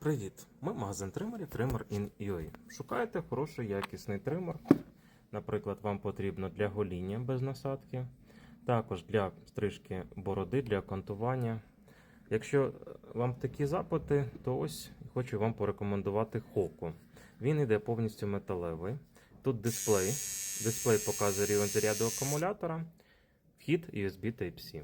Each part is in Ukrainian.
Привіт! Ми магазин тримерів Trimmer in UA. Шукаєте хороший якісний тример. Наприклад, вам потрібно для гоління без насадки, також для стрижки бороди, для кантування. Якщо е, вам такі запити, то ось хочу вам порекомендувати Хоку. Він йде повністю металевий. Тут дисплей. Дисплей показує рівень заряду акумулятора, вхід USB Type-C.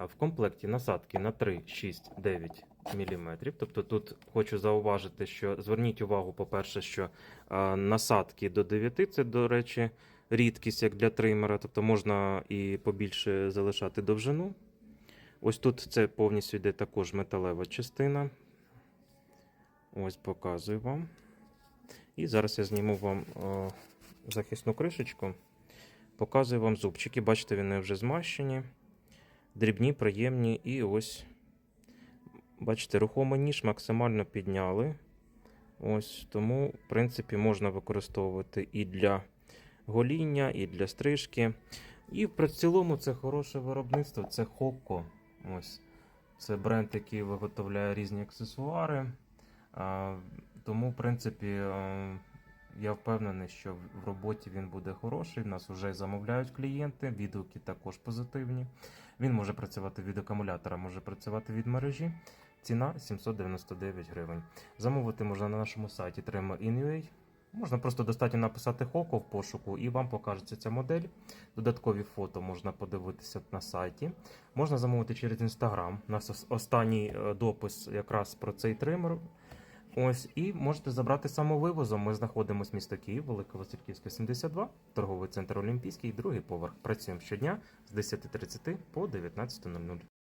В комплекті насадки на 3, 6, 9 мм. Тобто тут хочу зауважити, що зверніть увагу, по-перше, що а, насадки до 9 це, до речі, рідкість як для тримера, тобто можна і побільше залишати довжину. Ось тут це повністю йде також металева частина. Ось показую вам. І зараз я зніму вам о, захисну кришечку. Показую вам зубчики. Бачите, вони вже змащені. Дрібні, приємні. І ось, бачите, рухомий ніж максимально підняли. Ось Тому, в принципі, можна використовувати і для гоління, і для стрижки. І в цілому це хороше виробництво. Це Хокко. Ось. Це бренд, який виготовляє різні аксесуари. Тому, в принципі, я впевнений, що в- в роботі він буде хороший. Нас вже замовляють клієнти, відгуки також позитивні. Він може працювати від акумулятора, може працювати від мережі. Ціна 799 гривень. Замовити можна на нашому сайті Tremor.in.ua. Можна просто достатньо написати Хоко в пошуку і вам покажеться ця модель. Додаткові фото можна подивитися на сайті. Можна замовити через Instagram. У нас останній е, допис якраз про цей тример. Ось, і можете забрати самовивозом. Ми знаходимося місто Київ, Велика Васильківська, 72, торговий центр Олімпійський, другий поверх. Працюємо щодня з 10.30 по 19.00.